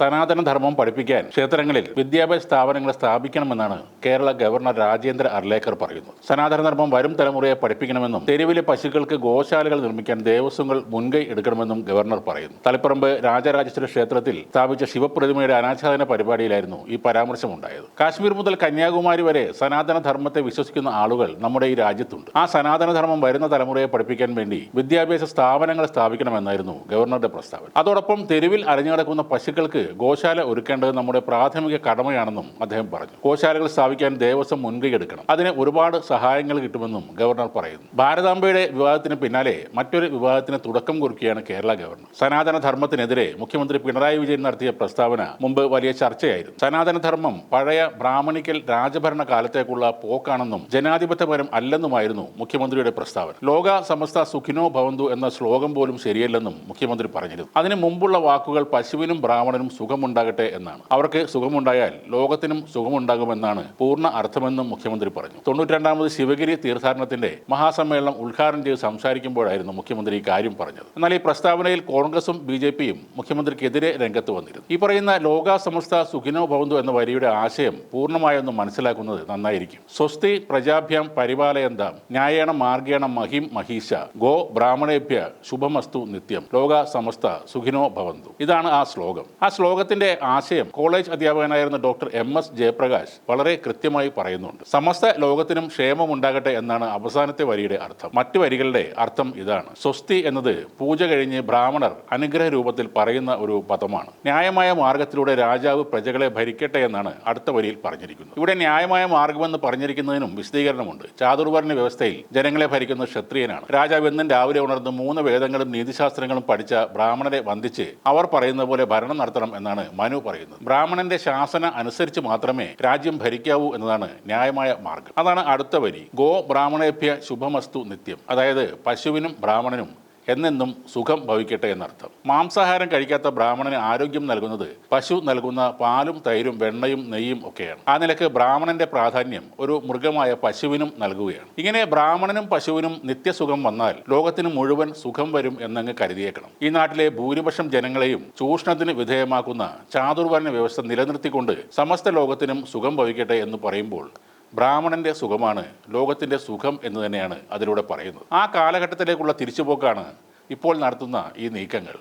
സനാതന ധർമ്മം പഠിപ്പിക്കാൻ ക്ഷേത്രങ്ങളിൽ വിദ്യാഭ്യാസ സ്ഥാപനങ്ങൾ സ്ഥാപിക്കണമെന്നാണ് കേരള ഗവർണർ രാജേന്ദ്ര അർലേക്കർ പറയുന്നത്. സനാതനധർമ്മം വരും തലമുറയെ പഠിപ്പിക്കണമെന്നും തെരുവിലെ പശുക്കൾക്ക് ഗോശാലകൾ നിർമ്മിക്കാൻ ദേവസ്വങ്ങൾ മുൻകൈ എടുക്കണമെന്നും ഗവർണർ പറയുന്നു. തളിപ്പറമ്പ് രാജരാജേശ്വര ക്ഷേത്രത്തിൽ സ്ഥാപിച്ച ശിവപ്രതിമയുടെ അനാച്ഛാദന പരിപാടിയിലായിരുന്നു ഈ പരാമർശമുണ്ടായത്. കാശ്മീർ മുതൽ കന്യാകുമാരി വരെ സനാതനധർമ്മത്തെ വിശ്വസിക്കുന്ന ആളുകൾ നമ്മുടെ ഈ രാജ്യത്തുണ്ട്. ആ സനാതനധർമ്മം വരുന്ന തലമുറയെ പഠിപ്പിക്കാൻ വേണ്ടി വിദ്യാഭ്യാസ സ്ഥാപനങ്ങൾ സ്ഥാപിക്കണമെന്നായിരുന്നു ഗവർണറുടെ പ്രസ്താവന. അതോടൊപ്പം തെരുവിൽ അരഞ്ഞു കിടക്കുന്ന പശുക്കൾക്ക് ഗോശാല ഒരുക്കേണ്ടത് നമ്മുടെ പ്രാഥമിക കടമയാണെന്നും അദ്ദേഹം പറഞ്ഞു. ഗോശാലകൾ സ്ഥാപിക്കാൻ ദേവസ്വം മുൻകൈ എടുക്കണം. അതിന് ഒരുപാട് സഹായങ്ങൾ കിട്ടുമെന്നും ഗവർണർ പറയുന്നു. ഭാരതാംബയുടെ വിവാദത്തിന് പിന്നാലെ മറ്റൊരു വിവാദത്തിന് തുടക്കം കുറിക്കുകയാണ് കേരള ഗവർണർ. സനാതന ധർമ്മത്തിനെതിരെ മുഖ്യമന്ത്രി പിണറായി വിജയൻ നടത്തിയ പ്രസ്താവന മുമ്പ് വലിയ ചർച്ചയായിരുന്നു. സനാതനധർമ്മം പഴയ ബ്രാഹ്മണിക്കൽ രാജഭരണ കാലത്തേക്കുള്ള പോക്കാണെന്നും ജനാധിപത്യപരം അല്ലെന്നുമായിരുന്നു മുഖ്യമന്ത്രിയുടെ പ്രസ്താവന. ലോക സമസ്ത സുഖിനോ ഭവന്തു എന്ന ശ്ലോകം പോലും ശരിയല്ലെന്നും മുഖ്യമന്ത്രി പറഞ്ഞിരുന്നു. അതിന് മുമ്പുള്ള വാക്കുകൾ പശുവിനും ബ്രാഹ്മണനും സുഖമുണ്ടാകട്ടെ എന്നാണ്. അവർക്ക് സുഖമുണ്ടായാൽ ലോകത്തിനും സുഖമുണ്ടാകുമെന്നാണ് പൂർണ അർത്ഥമെന്നും മുഖ്യമന്ത്രി പറഞ്ഞു. തൊണ്ണൂറ്റിരണ്ടാമത് ശിവഗിരി തീർത്ഥാടനത്തിന്റെ മഹാസമ്മേളനം ഉദ്ഘാടനം ചെയ്ത് സംസാരിക്കുമ്പോഴായിരുന്നു മുഖ്യമന്ത്രി ഇക്കാര്യം കാര്യം പറഞ്ഞത്. എന്നാൽ ഈ പ്രസ്താവനയിൽ കോൺഗ്രസും ബി ജെ പിയും മുഖ്യമന്ത്രിക്കെതിരെ രംഗത്ത് വന്നിരുന്നു. ഈ പറയുന്ന ലോക സമസ്ത സുഖിനോ ഭവന്തു എന്ന വരിയുടെ ആശയം പൂർണമായൊന്നും മനസ്സിലാക്കുന്നത് നന്നായിരിക്കും. സ്വസ്തി പ്രജാഭ്യം പരിപാലയന്താം ന്യായേണ മാർഗേണ മഹിം മഹീശ ഗോ ബ്രാഹ്മണേഭ്യ ശുഭമസ്തു നിത്യം ലോക സമസ്ത സുഖിനോ ഭവന്തു. ഇതാണ് ആ ശ്ലോകം. ആ ശ്ലോകത്തിന്റെ ആശയം കോളേജ് അധ്യാപകനായിരുന്ന ഡോക്ടർ എം എസ് ജയപ്രകാശ് വളരെ കൃത്യമായി പറയുന്നുണ്ട്. സമസ്ത ലോകത്തിനും ക്ഷേമമുണ്ടാകട്ടെ എന്നാണ് അവസാനത്തെ വരിയുടെ അർത്ഥം. മറ്റു വരികളുടെ അർത്ഥം ഇതാണ്. സ്വസ്തി എന്നത് പൂജ കഴിഞ്ഞ് ബ്രാഹ്മണർ അനുഗ്രഹ രൂപത്തിൽ പറയുന്ന ഒരു പദമാണ്. ന്യായമായ മാർഗത്തിലൂടെ രാജാവ് പ്രജകളെ ഭരിക്കട്ടെ എന്നാണ് അടുത്ത വരിയിൽ പറഞ്ഞിരിക്കുന്നത്. ഇവിടെ ന്യായമായ മാർഗമെന്ന് പറഞ്ഞിരിക്കുന്നതിനും വിശദീകരണമുണ്ട്. ചാതുർവർണ വ്യവസ്ഥയിൽ ജനങ്ങളെ ഭരിക്കുന്ന ക്ഷത്രിയനാണ്. രാജാവ് എന്നും രാവിലെ ഉണർന്ന് മൂന്ന് വേദങ്ങളും നീതിശാസ്ത്രങ്ങളും പഠിച്ച ബ്രാഹ്മണരെ വന്ദിച്ച് അവർ പറയുന്ന പോലെ ഭരണം നടത്തണം എന്നാണ് മനു പറയുന്നത്. ബ്രാഹ്മണന്റെ ശാസന അനുസരിച്ച് മാത്രമേ രാജ്യം ഭരിക്കാവൂ എന്നതാണ് ന്യായമായ മാർഗം. അതാണ് അടുത്ത വരി. ഗോ ബ്രാഹ്മണേഭ്യ ശുഭമസ്തു നിത്യം. അതായത് പശുവിനും ബ്രാഹ്മണനും എന്നെന്നും സുഖം ഭവിക്കട്ടെ എന്നർത്ഥം. മാംസാഹാരം കഴിക്കാത്ത ബ്രാഹ്മണന് ആരോഗ്യം നൽകുന്നത് പശു നൽകുന്ന പാലും തൈരും വെണ്ണയും നെയ്യും ഒക്കെയാണ്. ആ നിലയ്ക്ക് ബ്രാഹ്മണന്റെ പ്രാധാന്യം ഒരു മൃഗമായ പശുവിനും നൽകുകയാണ്. ഇങ്ങനെ ബ്രാഹ്മണനും പശുവിനും നിത്യസുഖം വന്നാൽ ലോകത്തിന് മുഴുവൻ സുഖം വരും എന്നങ്ങ് കരുതിയേക്കണം. ഈ നാട്ടിലെ ഭൂരിപക്ഷം ജനങ്ങളെയും ചൂഷണത്തിന് വിധേയമാക്കുന്ന ചാതുർവർണ വ്യവസ്ഥ നിലനിർത്തിക്കൊണ്ട് സമസ്ത ലോകത്തിനും സുഖം ഭവിക്കട്ടെ എന്ന് പറയുമ്പോൾ ബ്രാഹ്മണന്റെ സുഖമാണ് ലോകത്തിന്റെ സുഖം എന്ന് തന്നെയാണ് അതിലൂടെ പറയുന്നത്. ആ കാലഘട്ടത്തിലേക്കുള്ള തിരിച്ചുപോക്കാണ് ഇപ്പോൾ നടത്തുന്ന ഈ നീക്കങ്ങൾ.